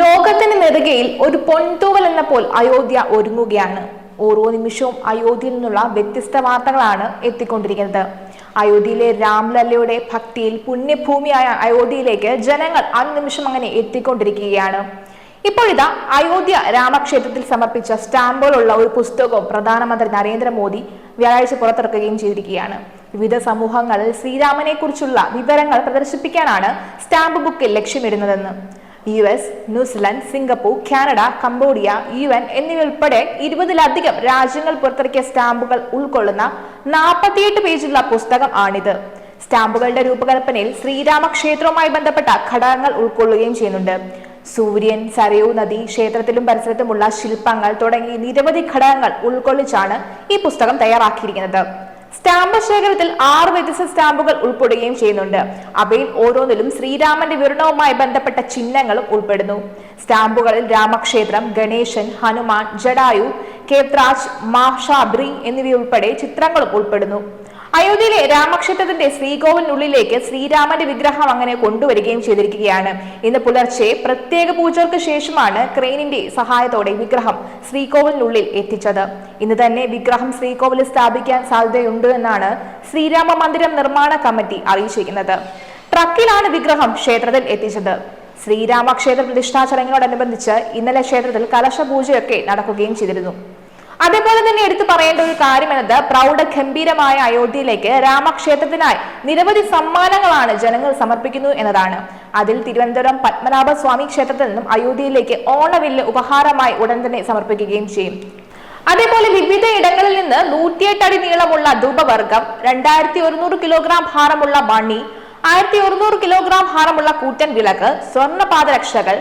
ലോകത്തിന് നെറുകയിൽ ഒരു പൊൻതൂവൽ എന്ന പോൽ അയോധ്യ ഒരുങ്ങുകയാണ്. ഓരോ നിമിഷവും അയോധ്യയിൽ നിന്നുള്ള വ്യത്യസ്ത വാർത്തകളാണ് എത്തിക്കൊണ്ടിരിക്കുന്നത്. അയോധ്യയിലെ രാംലല്ലയുടെ ഭക്തിയിൽ പുണ്യഭൂമിയായ അയോധ്യയിലേക്ക് ജനങ്ങൾ അനുനിമിഷം അങ്ങനെ എത്തിക്കൊണ്ടിരിക്കുകയാണ്. ഇപ്പോഴിതാ അയോധ്യ രാമക്ഷേത്രത്തിൽ സമർപ്പിച്ച സ്റ്റാമ്പുകളുള്ള ഒരു പുസ്തകവും പ്രധാനമന്ത്രി നരേന്ദ്രമോദി വ്യാഴാഴ്ച പുറത്തിറക്കുകയും ചെയ്തിരിക്കുകയാണ്. വിവിധ സമൂഹങ്ങളിൽ ശ്രീരാമനെ കുറിച്ചുള്ള വിവരങ്ങൾ പ്രദർശിപ്പിക്കാനാണ് സ്റ്റാമ്പ് ബുക്കിൽ ലക്ഷ്യമിടുന്നതെന്ന്. U S New Zealand Singapore Canada Cambodia U N എന്നിവയുൾപ്പെടെ ഇരുപതിലധികം രാജ്യങ്ങൾ പുറത്തിറക്കിയ സ്റ്റാമ്പുകൾ ഉൾക്കൊള്ളുന്ന നാൽപ്പത്തിയെട്ട് പേജുള്ള പുസ്തകം ആണിത്. സ്റ്റാമ്പുകളുടെ രൂപകൽപ്പനയിൽ ശ്രീരാമക്ഷേത്രവുമായി ബന്ധപ്പെട്ട ഘടകങ്ങൾ ഉൾക്കൊള്ളുകയും ചെയ്യുന്നുണ്ട്. സൂര്യൻ സരയൂ നദി ക്ഷേത്രത്തിലും പരിസരത്തുമുള്ള ശില്പങ്ങൾ തുടങ്ങി നിരവധി ഘടകങ്ങൾ ഉൾക്കൊള്ളിച്ചാണ് ഈ പുസ്തകം തയ്യാറാക്കിയിരിക്കുന്നത്. സ്റ്റാമ്പ് ശേഖരത്തിൽ ആറ് വ്യത്യസ്ത സ്റ്റാമ്പുകൾ ഉൾപ്പെടുകയും ചെയ്യുന്നുണ്ട്. അവയിൽ ഓരോന്നിലും ശ്രീരാമന്റെ വിവരണവുമായി ബന്ധപ്പെട്ട ചിഹ്നങ്ങളും ഉൾപ്പെടുന്നു. സ്റ്റാമ്പുകളിൽ രാമക്ഷേത്രം ഗണേശൻ ഹനുമാൻ ജഡായു കേത്രാജ് മാഷാബ്രി എന്നിവയുൾപ്പെടെ ചിത്രങ്ങളും ഉൾപ്പെടുന്നു. അയോധ്യയിലെ രാമക്ഷേത്രത്തിന്റെ ശ്രീകോവിനുള്ളിലേക്ക് ശ്രീരാമന്റെ വിഗ്രഹം അങ്ങനെ കൊണ്ടുവരികയും ചെയ്തിരിക്കുകയാണ്. ഇന്ന് പുലർച്ചെ പ്രത്യേക പൂജകൾക്ക് ശേഷമാണ് ക്രെയിനിന്റെ സഹായത്തോടെ വിഗ്രഹം ശ്രീകോവിലിനുള്ളിൽ എത്തിച്ചത്. ഇന്ന് തന്നെ വിഗ്രഹം ശ്രീകോവിലിൽ സ്ഥാപിക്കാൻ സാധ്യതയുണ്ട് എന്നാണ് ശ്രീരാമ മന്ദിരം നിർമ്മാണ കമ്മിറ്റി അറിയിച്ചിരിക്കുന്നത്. ട്രക്കിലാണ് വിഗ്രഹം ക്ഷേത്രത്തിൽ എത്തിച്ചത്. ശ്രീരാമക്ഷേത്ര പ്രതിഷ്ഠാ ചടങ്ങിനോടനുബന്ധിച്ച് ഇന്നലെ ക്ഷേത്രത്തിൽ കലശ പൂജയൊക്കെ നടക്കുകയും ചെയ്തിരുന്നു. അതേപോലെ തന്നെ എടുത്തു പറയേണ്ട ഒരു കാര്യം എന്നത് പ്രൗഢ ഗംഭീരമായ അയോധ്യയിലേക്ക് രാമക്ഷേത്രത്തിനായി നിരവധി സമ്മാനങ്ങളാണ് ജനങ്ങൾ സമർപ്പിക്കുന്നു എന്നതാണ്. അതിൽ തിരുവനന്തപുരം പത്മനാഭ സ്വാമി ക്ഷേത്രത്തിൽ നിന്നും അയോധ്യയിലേക്ക് ഓണവില്ല് ഉപഹാരമായി ഉടൻ തന്നെ സമർപ്പിക്കുകയും ചെയ്യും. അതേപോലെ വിവിധ ഇടങ്ങളിൽ നിന്ന് നൂറ്റിയെട്ട് അടി നീളമുള്ള ധൂപവർഗം രണ്ടായിരത്തി ഒരുന്നൂറ് കിലോഗ്രാം ഭാരമുള്ള മണി ആയിരത്തി ഒരുന്നൂറ് കിലോഗ്രാം ഭാരമുള്ള കൂറ്റൻ വിളക്ക് സ്വർണ പാദരക്ഷകൾ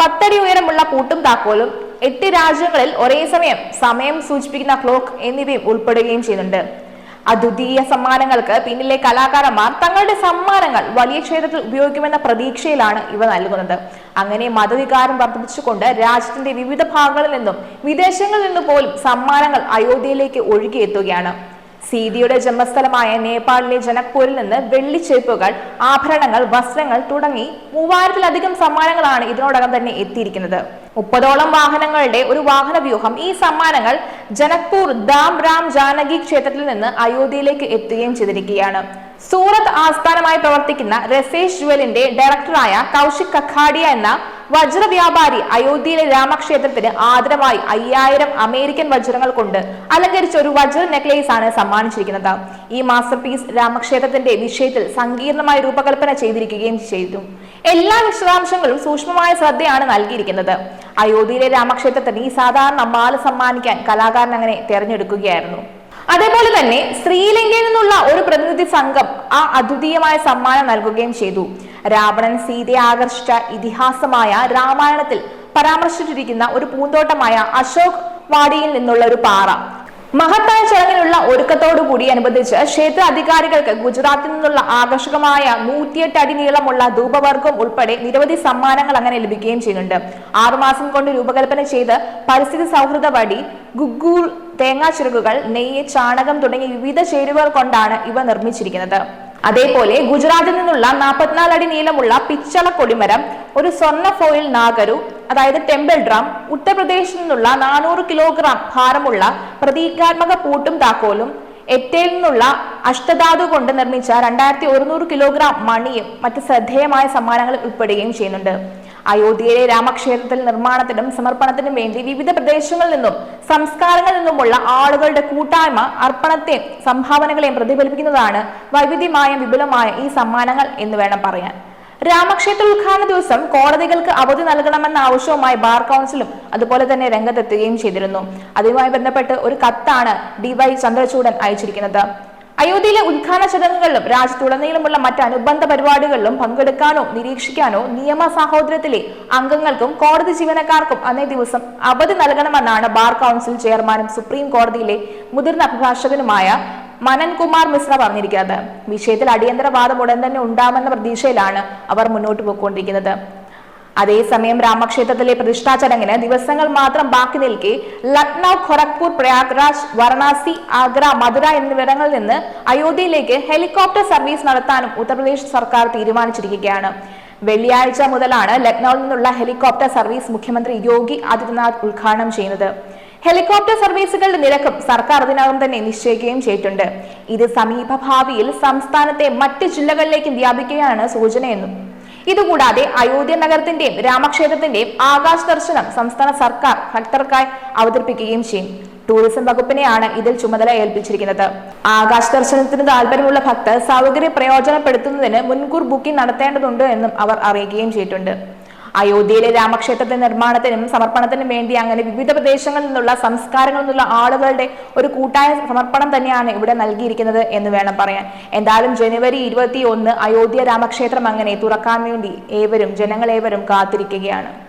പത്തടി ഉയരമുള്ള കൂട്ടും താക്കോലും എട്ട് രാജ്യങ്ങളിൽ ഒരേ സമയം സമയം സൂചിപ്പിക്കുന്ന ക്ലോക്ക് എന്നിവയും ഉൾപ്പെടുകയും ചെയ്യുന്നുണ്ട്. അദ്വിതീയ സമ്മാനങ്ങൾക്ക് പിന്നിലെ കലാകാരന്മാർ തങ്ങളുടെ സമ്മാനങ്ങൾ വലിയ ക്ഷേത്രത്തിൽ ഉപയോഗിക്കുമെന്ന പ്രതീക്ഷയിലാണ് ഇവ നൽകുന്നത്. അങ്ങനെ മതവികാരം വർദ്ധിപ്പിച്ചുകൊണ്ട് രാജ്യത്തിന്റെ വിവിധ ഭാഗങ്ങളിൽ നിന്നും വിദേശങ്ങളിൽ നിന്നും പോലും സമ്മാനങ്ങൾ അയോധ്യയിലേക്ക് ഒഴുകിയെത്തുകയാണ്. സീതയുടെ ജന്മസ്ഥലമായ നേപ്പാളിലെ ജനക്പൂരിൽ നിന്ന് വെള്ളിച്ചേപ്പുകൾ ആഭരണങ്ങൾ വസ്ത്രങ്ങൾ തുടങ്ങി മൂവായിരത്തിലധികം സമ്മാനങ്ങളാണ് ഇതിനോടകം തന്നെ എത്തിയിരിക്കുന്നത്. മുപ്പതോളം വാഹനങ്ങളുടെ ഒരു വാഹന വ്യൂഹം ഈ സമ്മാനങ്ങൾ ജനക്പൂർ ദാം രാം ജാനകി ക്ഷേത്രത്തിൽ നിന്ന് അയോധ്യയിലേക്ക് എത്തുകയും ചെയ്തിരിക്കുകയാണ്. സൂറത്ത് ആസ്ഥാനമായി പ്രവർത്തിക്കുന്ന രസേഷ് ജുവലിന്റെ ഡയറക്ടറായ കൗശിക് കഖാഡിയ എന്ന വജ്ര വ്യാപാരി അയോധ്യയിലെ രാമക്ഷേത്രത്തിന് ആദരമായി അയ്യായിരം അമേരിക്കൻ വജ്രങ്ങൾ കൊണ്ട് അലങ്കരിച്ച ഒരു വജ്ര നെക്ലേസ് ആണ് സമ്മാനിച്ചിരിക്കുന്നത്. ഈ മാസ്റ്റർ പീസ് രാമക്ഷേത്രത്തിന്റെ വിഷയത്തിൽ സങ്കീർണമായ രൂപകൽപ്പന ചെയ്തിരിക്കുകയും ചെയ്തു. എല്ലാ വിശദാംശങ്ങളും സൂക്ഷ്മമായ ശ്രദ്ധയാണ് നൽകിയിരിക്കുന്നത്. അയോധ്യയിലെ രാമക്ഷേത്രത്തിന് ഈ സാധാരണ മാല സമ്മാനിക്കാൻ കലാകാരൻ അങ്ങനെ തെരഞ്ഞെടുക്കുകയായിരുന്നു. അതേപോലെ തന്നെ ശ്രീലങ്കയിൽ നിന്നുള്ള ഒരു പ്രതിനിധി സംഘം ആ അദ്വിതീയമായ സമ്മാനം നൽകുകയും ചെയ്തു. രാവണൻ സീതയെ ആകർഷിച്ച ഇതിഹാസമായ രാമായണത്തിൽ പരാമർശിച്ചിരിക്കുന്ന ഒരു പൂന്തോട്ടമായ അശോക് വാടിയിൽ നിന്നുള്ള ഒരു പാറ. മഹത്തായ ചടങ്ങിനുള്ള ഒരുക്കത്തോടുകൂടി അനുബന്ധിച്ച് ക്ഷേത്ര അധികാരികൾക്ക് ഗുജറാത്തിൽ നിന്നുള്ള ആകർഷകമായ നൂറ്റിയെട്ട് അടി നീളമുള്ള ധൂപവർഗം ഉൾപ്പെടെ നിരവധി സമ്മാനങ്ങൾ അങ്ങനെ ലഭിക്കുകയും ചെയ്യുന്നുണ്ട്. ആറുമാസം കൊണ്ട് രൂപകൽപ്പന ചെയ്ത് പരിസ്ഥിതി സൗഹൃദ വടി ഗുഗ്ഗൂൾ തേങ്ങാ ചിറകുകൾ നെയ്യ് ചാണകം തുടങ്ങിയ വിവിധ ചേരുവകൾ കൊണ്ടാണ് ഇവ നിർമ്മിച്ചിരിക്കുന്നത്. അതേപോലെ ഗുജറാത്തിൽ നിന്നുള്ള നാൽപ്പത്തിനാല് അടി നീളമുള്ള പിച്ചള കൊടിമരം ഒരു സ്വർണ ഫോയിൽ നാഗരു അതായത് ടെമ്പിൾ ഡ്രം ഉത്തർപ്രദേശിൽ നിന്നുള്ള നാനൂറ് കിലോഗ്രാം ഭാരമുള്ള പ്രതീകാത്മക പൂട്ടും താക്കോലും എറ്റയിൽ നിന്നുള്ള അഷ്ടധാതു കൊണ്ട് നിർമ്മിച്ച രണ്ടായിരത്തി ഒരുന്നൂറ് കിലോഗ്രാം മണിയും മറ്റ് ശ്രദ്ധേയമായ സമ്മാനങ്ങൾ ഉൾപ്പെടുകയും ചെയ്യുന്നുണ്ട്. അയോധ്യയിലെ രാമക്ഷേത്രത്തിൽ നിർമ്മാണത്തിനും സമർപ്പണത്തിനും വേണ്ടി വിവിധ പ്രദേശങ്ങളിൽ നിന്നും സംസ്കാരങ്ങളിൽ നിന്നുമുള്ള ആളുകളുടെ കൂട്ടായ്മ അർപ്പണത്തെയും സംഭാവനകളെയും പ്രതിഫലിപ്പിക്കുന്നതാണ് വൈവിധ്യമായ വിപുലമായ ഈ സമ്മാനങ്ങൾ എന്ന് വേണം പറയാൻ. രാമക്ഷേത്ര ഉദ്ഘാടന ദിവസം കോടതികൾക്ക് അവധി നൽകണമെന്ന ആവശ്യവുമായി ബാർ കൗൺസിലും അതുപോലെ തന്നെ രംഗത്തെത്തുകയും ചെയ്തിരുന്നു. അതുമായി ബന്ധപ്പെട്ട് ഒരു കത്താണ് ഡിവൈ ചന്ദ്രചൂഡൻ അയച്ചിരിക്കുന്നത്. അയോധ്യയിലെ ഉദ്ഘാടന ചടങ്ങുകളിലും രാജ്യത്തുടനീളമുള്ള മറ്റ് അനുബന്ധ പരിപാടികളിലും പങ്കെടുക്കാനോ നിരീക്ഷിക്കാനോ നിയമ സാഹോദര്യത്തിലെ അംഗങ്ങൾക്കും കോടതി ജീവനക്കാർക്കും അന്നേ ദിവസം അവധി നൽകണമെന്നാണ് ബാർ കൗൺസിൽ ചെയർമാനും സുപ്രീം കോടതിയിലെ മുതിർന്ന അഭിഭാഷകനുമായ മനൻകുമാർ മിശ്ര പറഞ്ഞിരിക്കുന്നത്. വിഷയത്തിൽ അടിയന്തരവാദം ഉടൻ തന്നെ ഉണ്ടാമെന്ന പ്രതീക്ഷയിലാണ് അവർ മുന്നോട്ട് പോയിക്കൊണ്ടിരിക്കുന്നത്. അതേസമയം രാമക്ഷേത്രത്തിലെ പ്രതിഷ്ഠാ ചടങ്ങിന് ദിവസങ്ങൾ മാത്രം ബാക്കി നിൽക്കെ ലക്നൌ ഖൊറഗ്പൂർ പ്രയാഗ്രാജ് വാരണാസി ആഗ്ര മധുര എന്നിവിടങ്ങളിൽ നിന്ന് അയോധ്യയിലേക്ക് ഹെലികോപ്റ്റർ സർവീസ് നടത്താനും ഉത്തർപ്രദേശ് സർക്കാർ തീരുമാനിച്ചിരിക്കുകയാണ്. വെള്ളിയാഴ്ച മുതലാണ് ലക്നൌവിൽ നിന്നുള്ള ഹെലികോപ്റ്റർ സർവീസ് മുഖ്യമന്ത്രി യോഗി ആദിത്യനാഥ് ഉദ്ഘാടനം ചെയ്യുന്നത്. ഹെലികോപ്റ്റർ സർവീസുകളുടെ നിരക്കും സർക്കാർ ഇതിനകം തന്നെ നിശ്ചയിക്കുകയും ചെയ്തിട്ടുണ്ട്. ഇത് സമീപ ഭാവിയിൽ സംസ്ഥാനത്തെ മറ്റ് ജില്ലകളിലേക്കും വ്യാപിക്കുകയാണ് സൂചനയെന്നും. ഇതുകൂടാതെ അയോധ്യ നഗരത്തിന്റെയും രാമക്ഷേത്രത്തിന്റെയും ആകാശ ദർശനം സംസ്ഥാന സർക്കാർ ഭക്തർക്കായി അവതരിപ്പിക്കുകയും ചെയ്യും. ടൂറിസം വകുപ്പിനെയാണ് ഇതിൽ ചുമതല ഏൽപ്പിച്ചിരിക്കുന്നത്. ആകാശ ദർശനത്തിന് താല്പര്യമുള്ള ഭക്തർ സൗകര്യം പ്രയോജനപ്പെടുത്തുന്നതിന് മുൻകൂർ ബുക്കിംഗ് നടത്തേണ്ടതുണ്ട് എന്നും അവർ അറിയിക്കുകയും ചെയ്തിട്ടുണ്ട്. അയോധ്യയിലെ രാമക്ഷേത്രത്തിന്റെ നിർമ്മാണത്തിനും സമർപ്പണത്തിനും വേണ്ടി അങ്ങനെ വിവിധ പ്രദേശങ്ങളിൽ നിന്നുള്ള സംസ്കാരങ്ങളിൽ നിന്നുള്ള ആളുകളുടെ ഒരു കൂട്ടായ സമർപ്പണം തന്നെയാണ് ഇവിടെ നൽകിയിരിക്കുന്നത് എന്ന് വേണം പറയാൻ. എന്തായാലും ജനുവരി ഇരുപത്തി ഒന്ന് അയോധ്യ രാമക്ഷേത്രം അങ്ങനെ തുറക്കാൻ വേണ്ടി ഏവരും ജനങ്ങളേവരും കാത്തിരിക്കുകയാണ്.